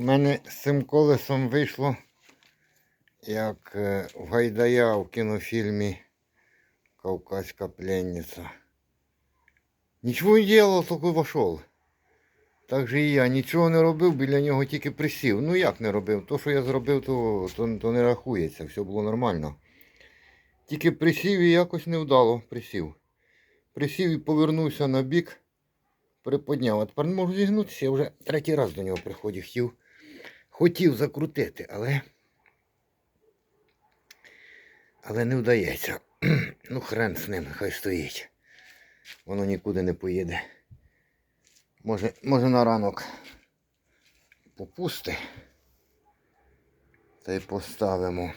У мене з цим колесом вийшло, як е, в Гайдая в кінофільмі Кавказька пленниця. Нічого не делал, тільки вошел. Так же і я нічого не робив, біля нього тільки присів. Ну як не робив? То, що я зробив, то, то, то не рахується, все було нормально. Тільки присів і якось невдало присів. Присів і повернувся на бік, приподняв. А тепер не можу зігнутися, я вже третій раз до нього приходив. Хотів, закрутити, але. Але не вдається. ну, хрен з ним, хай стоїть. Воно нікуди не поїде. Може, може на ранок попусти. Та й поставимо.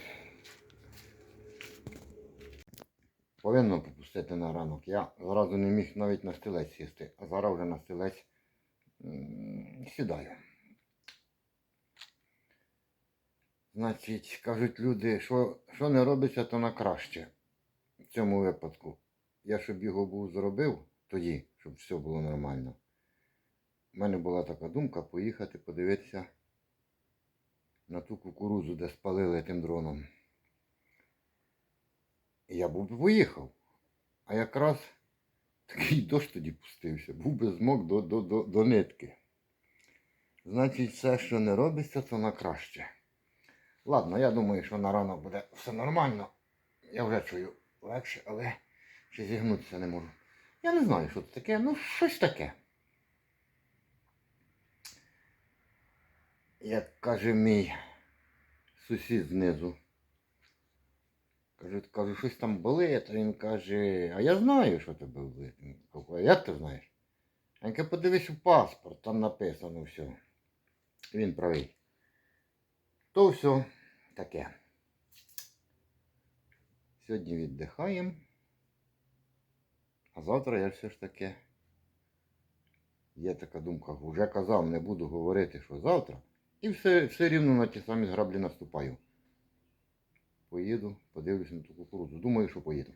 Повинно попустити на ранок. Я зразу не міг навіть на стілець сісти, а зараз вже на стілець сідаю. Значить, кажуть люди, що, що не робиться, то на краще. В цьому випадку. Я щоб його був зробив тоді, щоб все було нормально. У мене була така думка поїхати подивитися на ту кукурузу, де спалили тим дроном. І я був би поїхав. А якраз такий дощ тоді пустився, був би змок до, до, до, до нитки. Значить, все, що не робиться, то на краще. Ладно, я думаю, що на ранок буде все нормально. Я вже чую легше, але ще зігнутися не можу. Я не знаю, що це таке, ну щось таке. Як каже мій сусід знизу. Кажу, кажу, щось там болить, а він каже, а я знаю, що тебе болить. Кажу, «А Як ти знаєш? Він каже, подивись у паспорт, там написано все. Він правий. То все таке. Сьогодні віддихаємо. А завтра я все ж таки. Є така думка, вже казав, не буду говорити, що завтра. І все, все рівно на ті самі граблі наступаю. Поїду, подивлюсь на ту кукурудзу. Думаю, що поїду.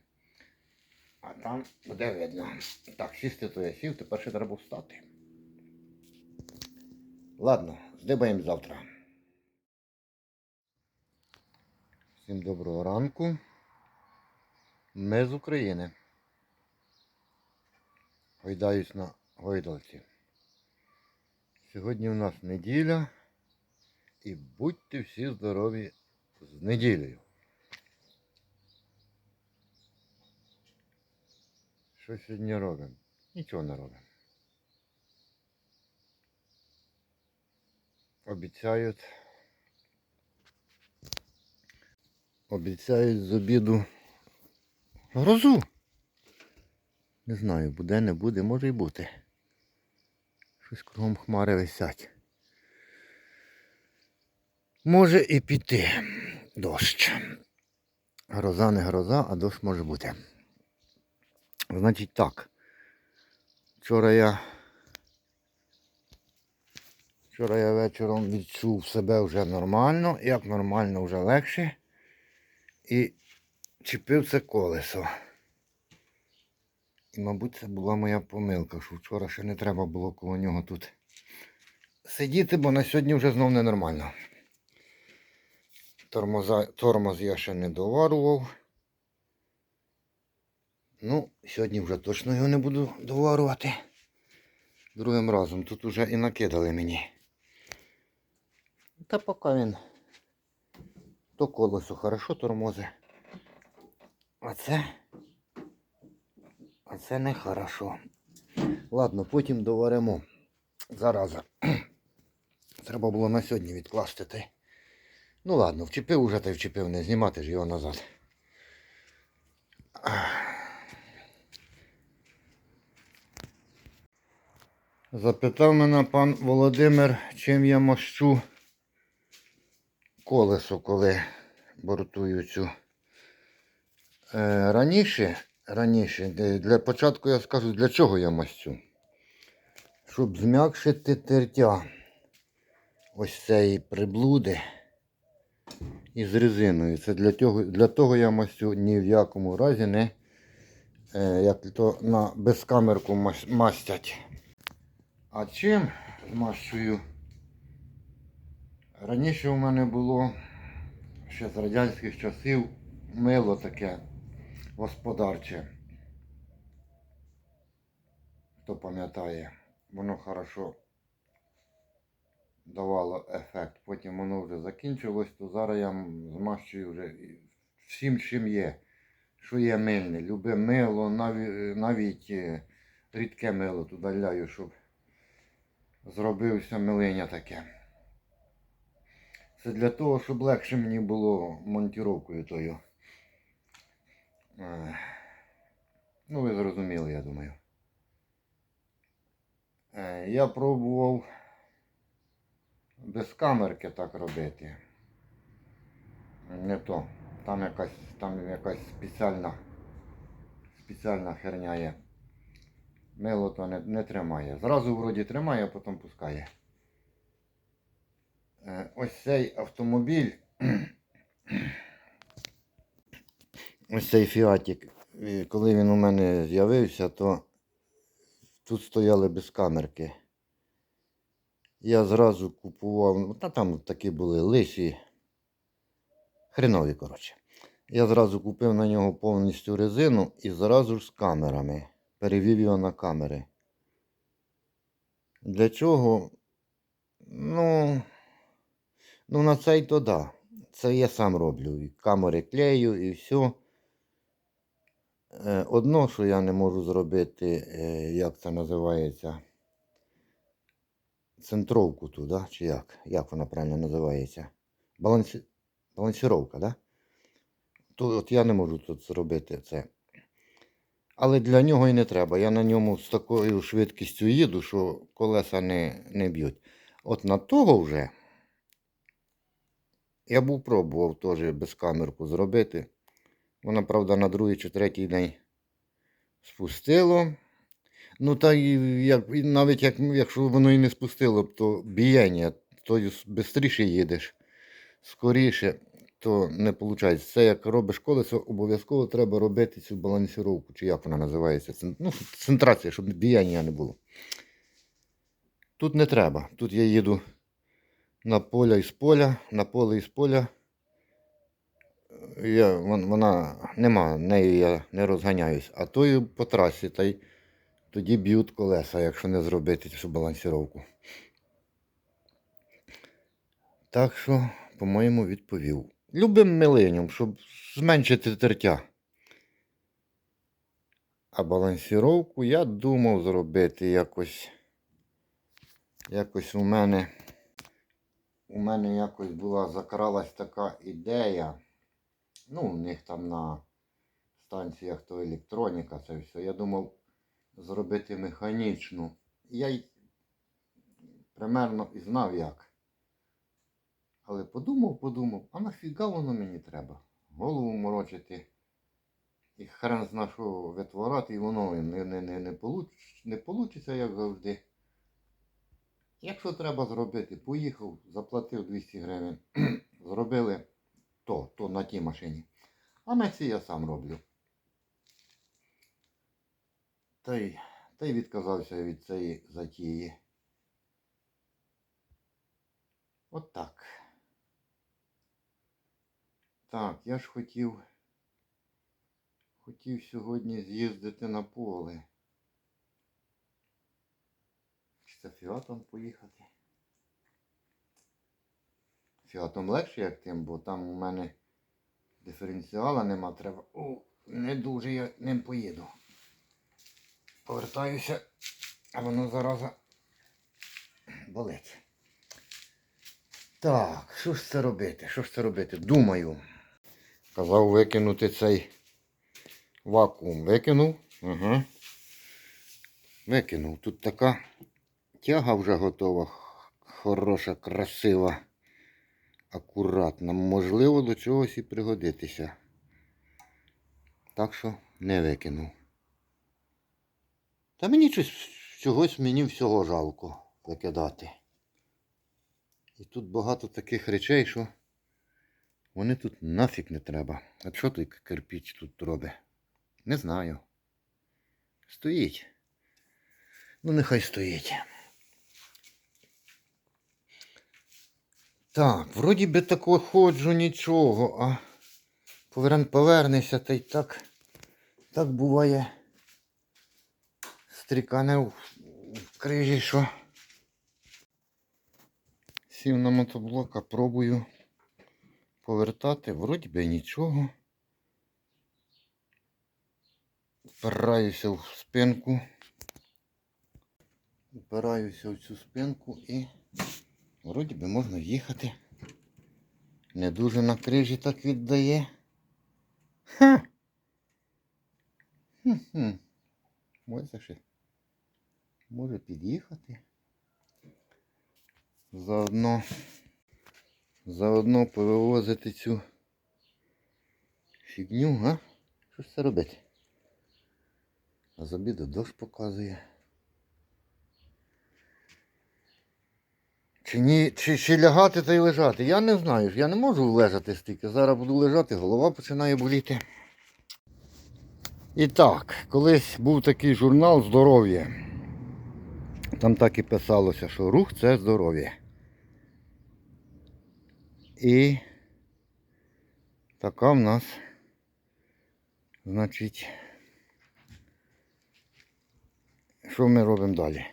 А там буде видно. Так, сісти то я сів, тепер ще треба встати. Ладно, здибаємо завтра. Всім доброго ранку. Ми з України. Гойдаюсь на гойдалці. Сьогодні у нас неділя. І будьте всі здорові з неділею. Що сьогодні робимо? Нічого не робимо. Обіцяють. Обіцяють з обіду грозу. Не знаю, буде, не буде, може й бути. Щось кругом хмари висять. Може і піти дощ. Гроза не гроза, а дощ може бути. Значить так. Вчора я вчора я вечором відчув себе вже нормально, як нормально вже легше. І чіпив це колесо. І, мабуть, це була моя помилка, що вчора ще не треба було коло нього тут сидіти, бо на сьогодні вже знов ненормально. Тормоза, тормоз я ще не доварував. Ну, сьогодні вже точно його не буду доварувати. Другим разом тут вже і накидали мені. Та поки він то колесо хорошо тормози. А це. А це не хорошо. Ладно, потім доваримо. Зараза. Треба було на сьогодні відкласти те. Ну ладно, вчепив уже та вчепив, не знімати ж його назад. Запитав мене пан Володимир, чим я мощу колесо, коли бортую цю. Е, раніше, раніше, для початку я скажу, для чого я мастю. Щоб зм'якшити тертя ось цієї приблуди із резиною. Це для того, для того я мастю ні в якому разі не е, як то на безкамерку мастять. А чим змащую Раніше у мене було ще з радянських часів мило таке господарче. Хто пам'ятає, воно хорошо давало ефект. Потім воно вже закінчилось, то зараз я змащую вже всім, чим є. Що є мильне. Любе мило, навіть, навіть е, рідке мило туди ляю, щоб зробився милиня таке. Це для того, щоб легше мені було монтіровкою тою. Е, Ну, ви зрозуміли, я думаю. Е, Я пробував без камерки так робити. Не то. Там якась, там якась спеціальна, спеціальна херня є. Мило то не, не тримає. Зразу вроді тримає, а потім пускає. Е, Ось цей автомобіль. Ось цей фіатік. Коли він у мене з'явився, то тут стояли без камерки. Я зразу купував, ну, та там такі були лисі. Хренові, коротше. Я зразу купив на нього повністю резину і зразу ж з камерами. Перевів його на камери. Для чого? Ну, ну на цей то да. Це я сам роблю. І камери клею і все. Одно, що я не можу зробити, е, як це називається, центровку ту, да? чи як? Як вона правильно називається? Балансі... Балансіровка, да? То от я не можу тут зробити це. Але для нього і не треба. Я на ньому з такою швидкістю їду, що колеса не, не б'ють. От на того вже я був пробував теж без камерку зробити. Вона, правда, на другий чи третій день спустило. Ну, та і як, навіть як, якщо воно і не спустило, б, то біяння, то швидше їдеш, скоріше, то не виходить. Це як робиш колесо, обов'язково треба робити цю балансіровку, чи як вона називається. Ну, центрація, щоб біяння не було. Тут не треба. Тут я їду на поля із поля, на поле із поля. Я, вона нема, нею я не розганяюсь. А тою по трасі, та й тоді б'ють колеса, якщо не зробити цю балансіровку. Так що, по-моєму, відповів. Любим миленням, щоб зменшити тертя. А балансіровку я думав зробити якось. Якось у мене. У мене якось була закралась така ідея. Ну, у них там на станціях то електроніка, це все. Я думав зробити механічну. Я примерно і знав як. Але подумав, подумав, а нафіга воно мені треба? Голову морочити. І хрен зна що витворати, і воно не, не, не, не, получ, не получиться, як завжди. Якщо треба зробити, поїхав, заплатив 200 гривень, зробили то, то на тій машині. А на цій я сам роблю. Та й, та й відказався від цієї затії. От так. Так, я ж хотів. Хотів сьогодні з'їздити на поле. Це фіатом поїхати? Фіатом легше, як тим, бо там у мене диференціала нема, треба. О, не дуже я ним поїду. Повертаюся, а воно зараза болить. Так, що ж це робити? Що ж це робити? Думаю. Казав викинути цей вакуум. Викинув. Ага. Викинув. Тут така тяга вже готова. Хороша, красива, акуратна. Можливо, до чогось і пригодитися. Так що не викинув. Та мені щось чогось мені всього жалко викидати. І тут багато таких речей, що вони тут нафіг не треба. А що той кирпіч тут робить? Не знаю. Стоїть. Ну, нехай стоїть. Так, вроді би тако ходжу нічого, а поверн, повернешся та й так. Так буває. Стрікане в, в крижі, що. Сів на мотоблока, пробую повертати, вроді би нічого. Впираюся в спинку. Впираюся в цю спинку і вроді би можна їхати. Не дуже на крижі так віддає. Ха! Хм-хм. Ось ще. Може під'їхати. Заодно, заодно повивозити цю фігню, а? Що ж це робити? А з обіду дощ показує. Чи, ні, чи, чи лягати та й лежати? Я не знаю. Я не можу лежати стільки. Зараз буду лежати, голова починає боліти. І так, колись був такий журнал здоров'я. Там так і писалося, що рух це здоров'я. І така в нас, значить, що ми робимо далі?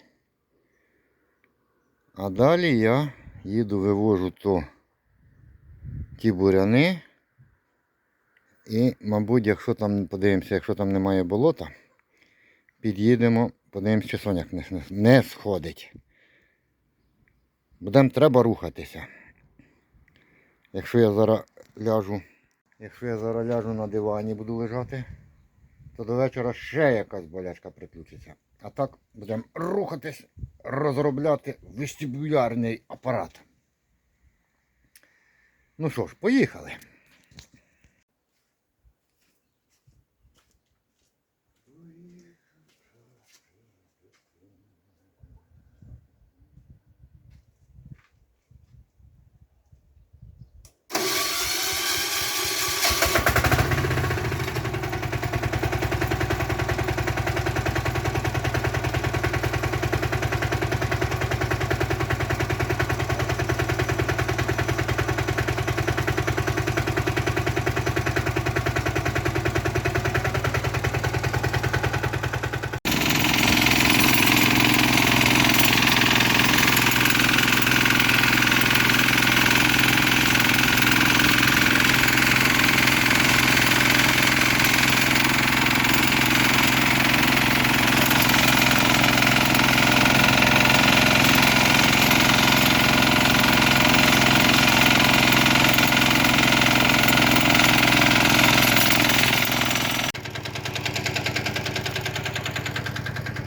А далі я їду, вивожу то ті буряни. І, мабуть, якщо там подивимося, якщо там немає болота, під'їдемо, подивимося, чи соняк не, не, сходить. Будем треба рухатися. Якщо я зараз ляжу, якщо я зараз ляжу на дивані, буду лежати, то до вечора ще якась болячка приключиться. А так будемо рухатись, розробляти вестибулярний апарат. Ну що ж, поїхали.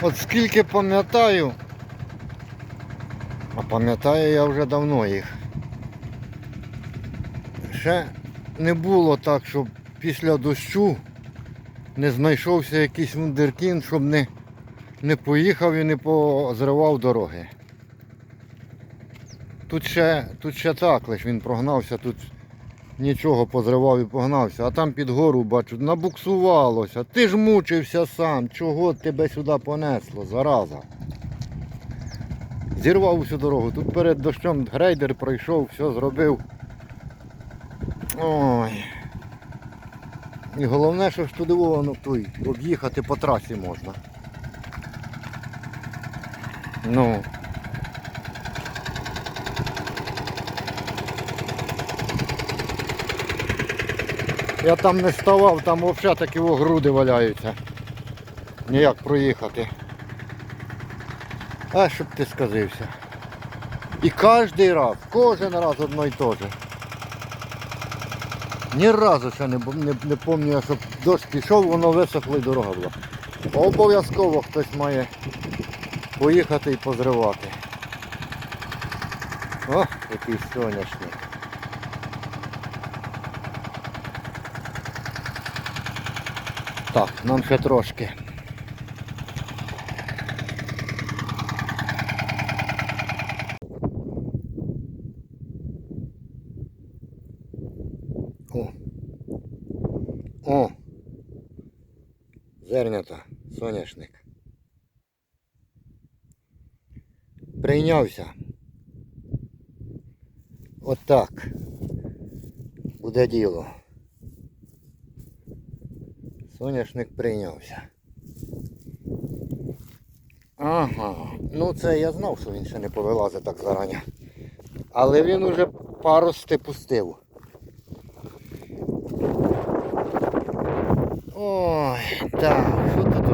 От скільки пам'ятаю, а пам'ятаю я вже давно їх. Ще не було так, щоб після дощу не знайшовся якийсь вундеркін, щоб не, не поїхав і не позривав дороги. Тут ще, тут ще так, лиш він прогнався, тут нічого позривав і погнався, а там під гору бачу, набуксувалося. Ти ж мучився сам, чого тебе сюди понесло, зараза. Зірвав усю дорогу. Тут перед дощом грейдер пройшов, все зробив. Ой. І головне, що ж туди воно той, об'їхати по трасі можна. Ну. Я там не ставав, там взагалі такі груди валяються. Ніяк проїхати. А щоб ти сказився. І кожен раз, кожен раз одно і те же. Ні разу ще не, не, не пам'ятаю, щоб дощ пішов, воно висохло і дорога була. Обов'язково хтось має поїхати і позривати. О, який сонячний. Так, нам ще трошки. О. О. Зернята, соняшник. Прийнявся. Отак. Буде діло. Соняшник прийнявся. Ага. Ну це я знав, що він ще не повилазить так зарані. Але він уже парости пустив. Ой, так, що тут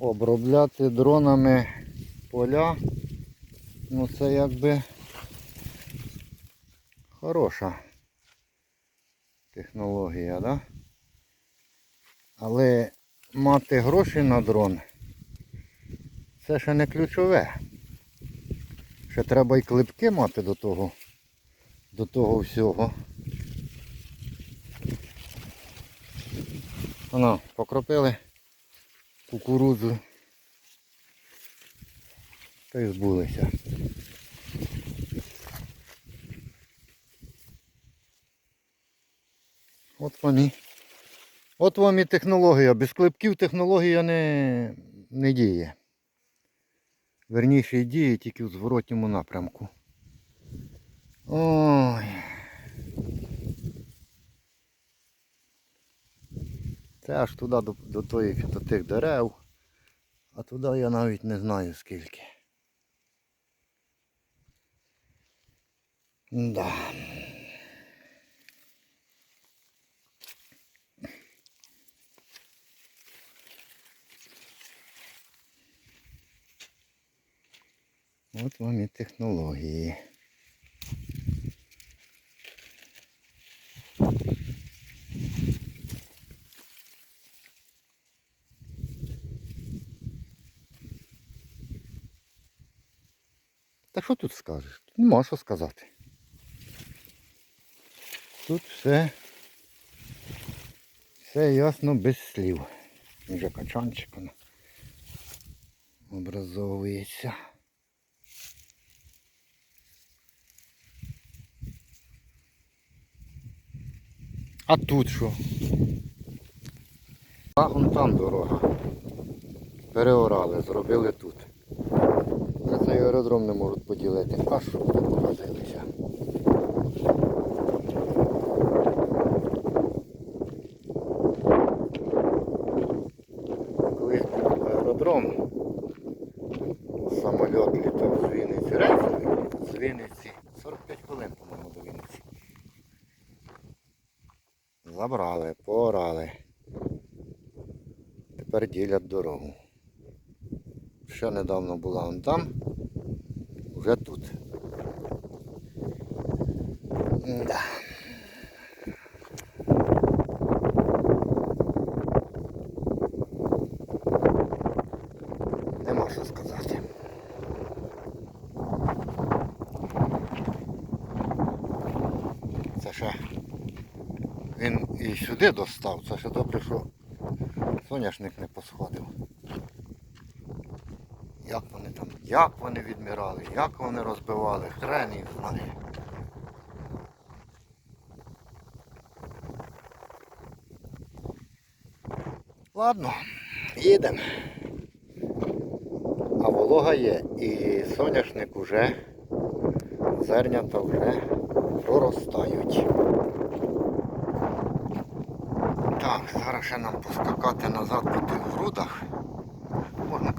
обробляти дронами поля, ну це якби хороша технологія, да? Але мати гроші на дрон це ще не ключове. Ще треба й клепки мати до того, до того всього. Воно, покропили кукурудзу. Та й збулися. От вони. От вам і технологія. Без клепків технологія не, не діє. Верніше діє тільки в зворотньому напрямку. Ой. Це аж туди до, до, тої, до тих дерев. А туди я навіть не знаю скільки. Да. От вам і технології. Тут скажеш? Тут нема що сказати. Тут все, все ясно без слів. Вже качанчик воно образовується. А тут що? А вон там дорога. Переорали, зробили тут. Цей аеродром не можуть поділити. А що тут показилися? Коли аеродром, самоліт літав з Вінниці, рейсовий, з Вінниці, 45 хвилин, по-моєму, до Вінниці. Забрали, поорали. Тепер ділять дорогу. ще недавно була он там, вже тут. Да. Нема що сказати. Це ще він і сюди достав, це ще добре, що соняшник не посходив. Там, як вони відмирали, як вони розбивали, хрен їх знає. Ладно, їдемо. А волога є і соняшник уже, зернята вже проростають. Так, зараз ще нам поскакати назад по тих грудах.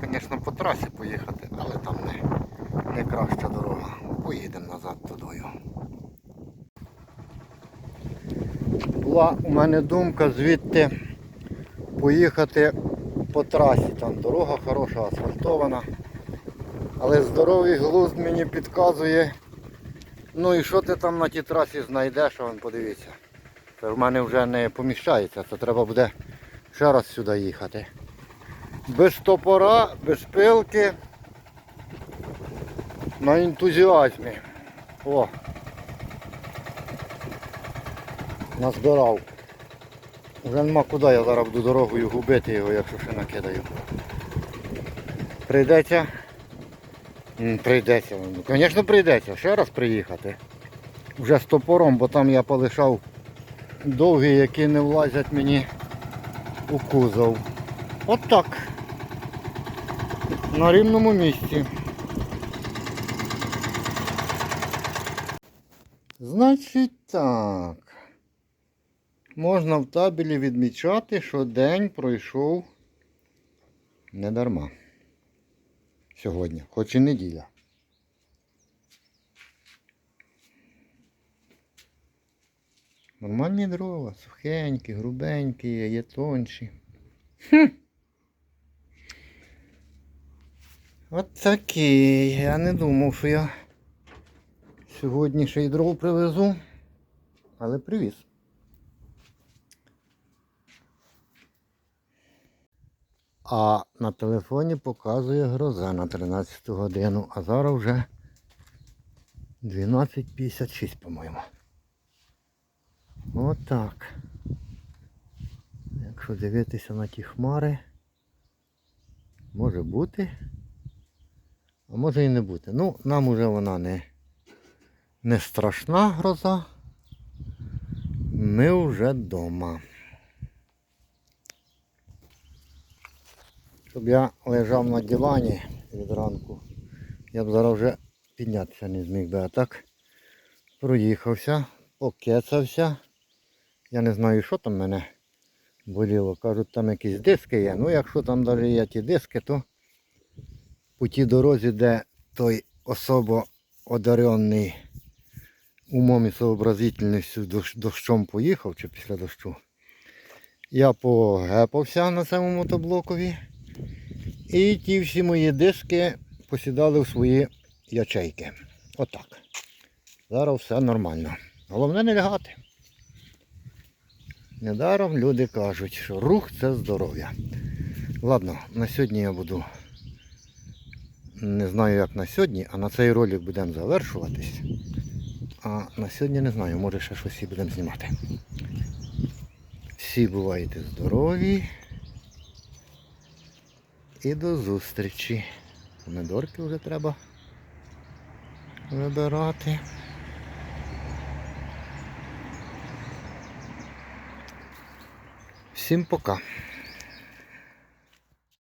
Звісно, по трасі поїхати, але там не, не краща дорога. Поїдемо назад тудою. Була у мене думка звідти поїхати по трасі. Там дорога хороша, асфальтована. Але здоровий глузд мені підказує. Ну і що ти там на тій трасі знайдеш, а вон подивіться. Це в мене вже не поміщається, це треба буде ще раз сюди їхати. Без топора, без пилки. На ентузіазмі. О! Назбирав. Вже нема куди я зараз буду дорогою губити його, якщо ще накидаю. Прийдеться. Прийдеться. Звісно, прийдеться. Ще раз приїхати. Вже з топором, бо там я полишав довгі, які не влазять мені у кузов. От так. На рівному місці. Значить так. Можна в табелі відмічати, що день пройшов не дарма. Сьогодні, хоч і неділя. Нормальні дрова, сухенькі, грубенькі, є тонші. Хм. От такі. Я не думав, що я сьогодні ще й дров привезу, але привіз. А на телефоні показує гроза на 13 годину, а зараз вже 12.56, по-моєму. Отак. Якщо дивитися на ті хмари, може бути, а може і не бути. Ну, нам уже вона не, не страшна гроза. Ми вже вдома. Щоб я лежав на дивані від ранку, я б зараз вже піднятися не зміг би. А так проїхався, покецався. Я не знаю, що там мене боліло. Кажуть, там якісь диски є. Ну, якщо там навіть є ті диски, то по тій дорозі, де той особо одарений умом і сообразительністю дощом поїхав чи після дощу, я погепався на цьому мотоблокові. І ті всі мої диски посідали в свої ячейки. Отак. Зараз все нормально. Головне не лягати. Недаром люди кажуть, що рух це здоров'я. Ладно, на сьогодні я буду. Не знаю як на сьогодні, а на цей ролик будемо завершуватись. А на сьогодні не знаю, може ще щось і будемо знімати. Всі бувайте здорові. І до зустрічі. Помидорки вже треба вибирати. Всім пока.